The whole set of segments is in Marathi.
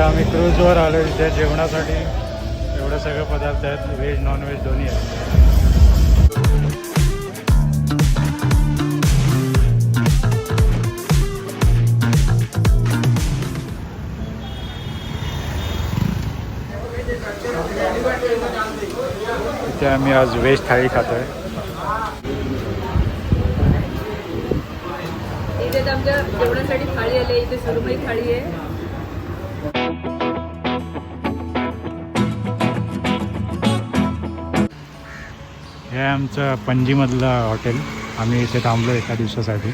आम्ही क्रूजवर आलो इथे जेवणासाठी. एवढं सगळं पदार्थ आहेत. व्हेज नॉन व्हेज दोन्ही आहेत. इथे आम्ही आज व्हेज थाळी खातोय. इथे आमच्या जेवणासाठी थाळी आली इथे सुरमई थाळी आहे. हे आमचं पणजीमधलं हॉटेल. आम्ही इथे थांबलो एका दिवसासाठी.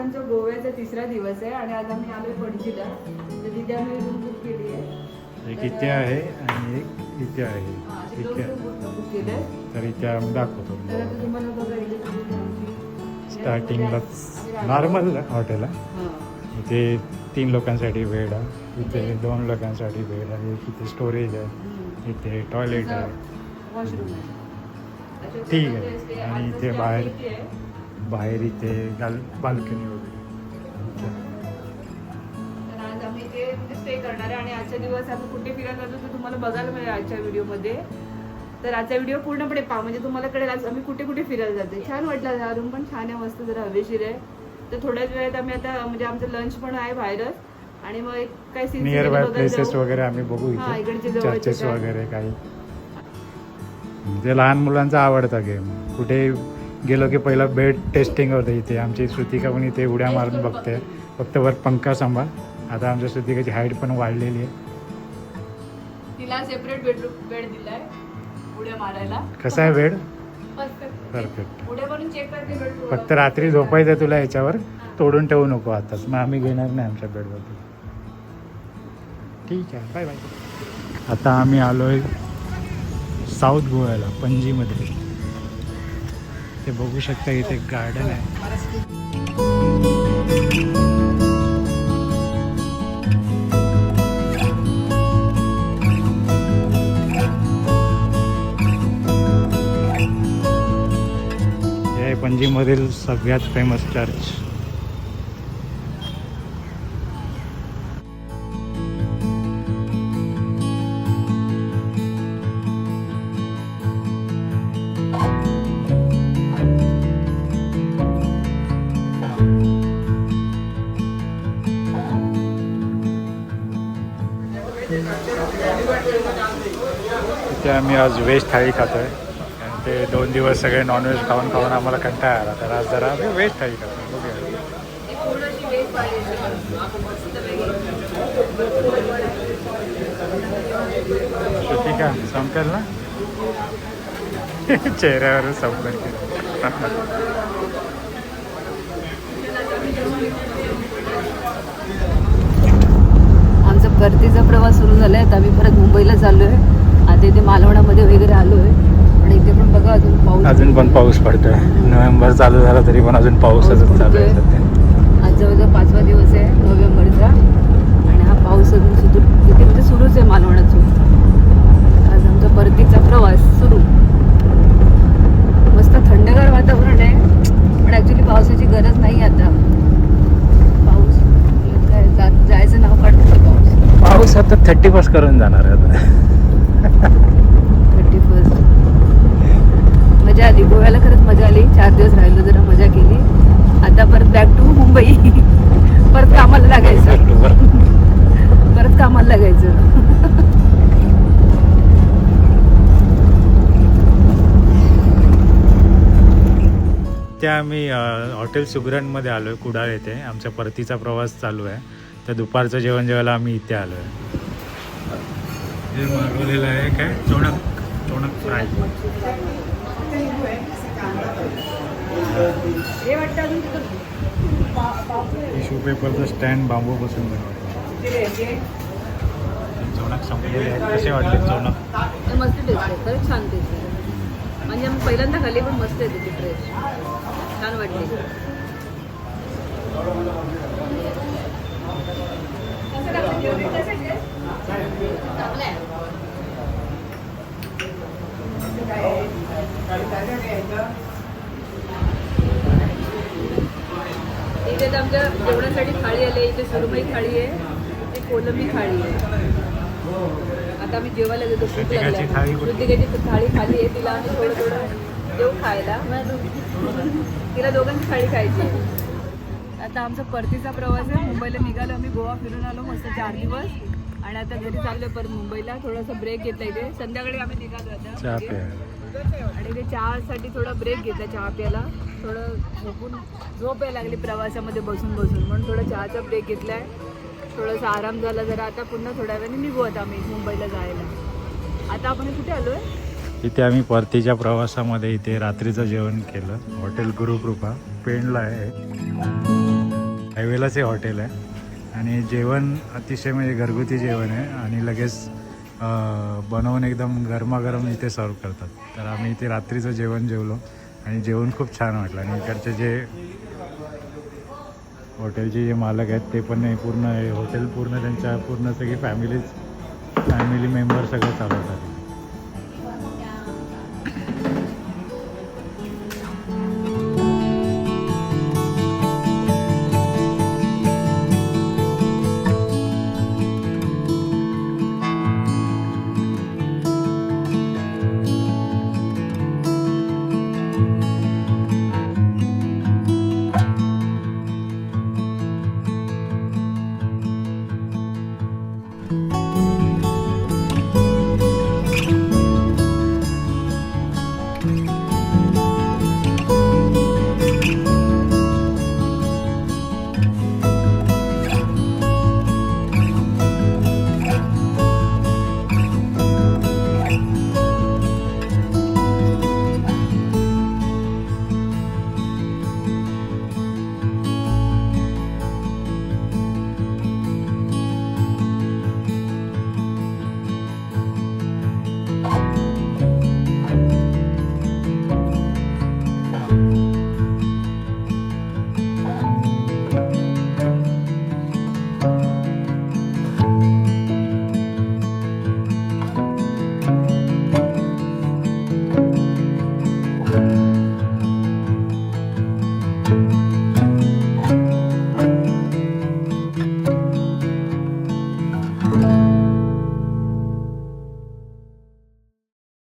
आज आमचा गोव्याचा तिसरा दिवस आहे आणि आज आम्ही आलोय पणजीला. तर तिथे आम्ही रूम बुक केली आहे. एक इथे आहे आणि एक इथे आहे. हा, इथे. बुक केले तर इथे आम्ही दाखवतो. तर आता तुम्हाला बघा इथे तुम्ही आमची- स्टार्टिंगलाच नॉर्मल हॉटेल आहे. हा. इथे तीन लोकांसाठी बेड आहे. इथे दोन लोकांसाठी बेड आहे. इथे स्टोरेज आहे. इथे टॉयलेट आहे. ठीक आहे. आणि इथे बाहेर-. बाहेर इथे गाल बाल्कनी वगैरे. तर आज आम्ही इथे म्हणजे स्टे करणार आहे आणि आजच्या दिवस आम्ही कुठे फिरायला जातो ते तुम्हाला बघायला मिळेल आजच्या व्हिडिओमध्ये. तर आजचा व्हिडिओ पूर्णपणे पहा म्हणजे तुम्हाला कळेल आज आम्ही कुठे कुठे फिरायला जातो. छान वाटलं हा रूम पण छान आहे मस्त जरा हवेशीर आहे. तर थोड्याच वेळात आम्ही आता म्हणजे आमचं लंच पण आहे बाहेरच. आणि मग scene नियर वगैरे बाय प्लेसेस. वगैरे आम्ही बघू हा, इकडचे चर्चेस. वगैरे काही. ते लहान मुलांचा आवडता गेम कुठे गेलो की पहिला बेड टेस्टिंग होतं इथे. आमची श्रुतिका पण इथे उड्या मारून बघते. फक्त वर पंखा सांभाळ आता आमच्या श्रुतिकाची हाईट पण वाढलेली आहे. तिला सेपरेट बेडरूम बेड दिलाय उड्या मारायला. कसं आहे बेड परफेक्ट परफेक्ट उड्या मारून चेक करते बेडरूम फक्त रात्री झोपायचं तुला याच्यावर. तोडून ठेवू नको आताच. मग आम्ही घेणार नाही आमच्या बेडवरती ठीक आहे. बाय बाय आता आम्ही आलोय साऊथ गोव्याला पणजीमध्ये. ते बघू शकता इथे गार्डन आहे. पणजीमधील सगळ्यात फेमस चर्च इथे आम्ही आज व्हेज थाळी खातो आहे आणि ते दोन दिवस सगळे नॉनव्हेज खाऊन खाऊन आम्हाला कंटाळा आला. तर आज जरा आम्ही व्हेज थाळी खातो ठीक आहे पूर्ण संपेल ना? चेहऱ्यावर संपेल आमचा परतीचा प्रवास सुरू झाला आहे आता आम्ही परत मुंबईला चाललो आहे आता इथे मालवणामध्ये वगैरे आलो आहे आणि इथे पण बघा अजून पाऊस अजून पण पाऊस पडतोय. नोव्हेंबर चालू झाला तरी पण अजून पाऊस चालू आहे. सध्या. आज जवळजवळ पाचवा दिवस आहे नोव्हेंबरचा. आणि हा पाऊस अजून सुरू इथे म्हणजे सुरूच आहे मालवणातून आज आमचा परतीचा प्रवास सुरू. मस्त थंडगार वातावरण आहे. पण ॲक्च्युली पावसाची गरज नाही आता. पाऊस काय जायचं नाव काढतो पाऊस? पाऊस आता थर्टी पास करून जाणार आहे आता थर्टी फर्स्ट मजा आली. गोव्याला खरंच मजा आली. चार दिवस राहिलो जरा मजा केली. आता परत बॅक टू मुंबई. परत कामाला लागायचं. परत कामाला लागायचं. त्या आम्ही हॉटेल सुगरणमध्ये आलो आहे कुडाळ येथे. आमच्या परतीचा प्रवास चालू आहे. तर दुपारचं जेवण जेवायला आम्ही इथे आलो आहे हे मागवलेलं आहे काय? चोणक चोणक फ्राय. टिश्यू पेपरचं स्टँड बांबूपासून बनवलं चवणाक संपलेले कसे वाटले मस्त टेस्ट छान टेस्ट म्हणजे आम्ही पहिल्यांदा खाली पण मस्त येते फ्रेश छान वाटले. चांगलं आहे. इथे तर आमच्या जेवणासाठी थाळी आली इथे सुरमई थाळी आहे इथे कोलंबी थाळी आहे. आता आम्ही जेवायला थाळी लागल्या कुठे? कृतिकाची थाळी खाली आहे तिला आम्ही थोडं थोडं देऊ खायला. तिला दोघांची थाळी खायची. आता आमचा परतीचा प्रवास आहे मुंबईला निघालो आम्ही गोवा फिरून आलो मस्त चार दिवस. आणि आता घरी चाललोय परत मुंबईला थोडासा ब्रेक घेतला इथे. संध्याकाळी आम्ही निघालो आता. आणि ते चहासाठी थोडा ब्रेक घेतला चहा प्यायला. थोडं झोपून झोप यायला लागली प्रवासामध्ये बसून बसून. म्हणून थोडा चहाचा ब्रेक घेतलाय. थोडासा आराम झाला जरा. आता पुन्हा थोड्या वेळाने निघू आता आम्ही मुंबईला जायला. आता आपण कुठे आलोय? इथे आम्ही परतीच्या प्रवासामध्ये इथे रात्रीचं जेवण केलं. हॉटेल गुरुकृपा. पेणला आहे. हायवेलाच हे हॉटेल आहे. आणि जेवण अतिशय म्हणजे घरगुती जेवण आहे. आणि लगेच बनवून एकदम गरमागरम इथे सर्व करतात. तर आम्ही इथे रात्रीचं जेवण जेवलो आणि जेवण खूप छान वाटलं. आणि इकडचे जे हॉटेलचे जे मालक आहेत ते पण पूर्ण हे हॉटेल पूर्ण त्यांच्या पूर्ण सगळी फॅमिलीच फॅमिली मेंबर सगळं चालवतात.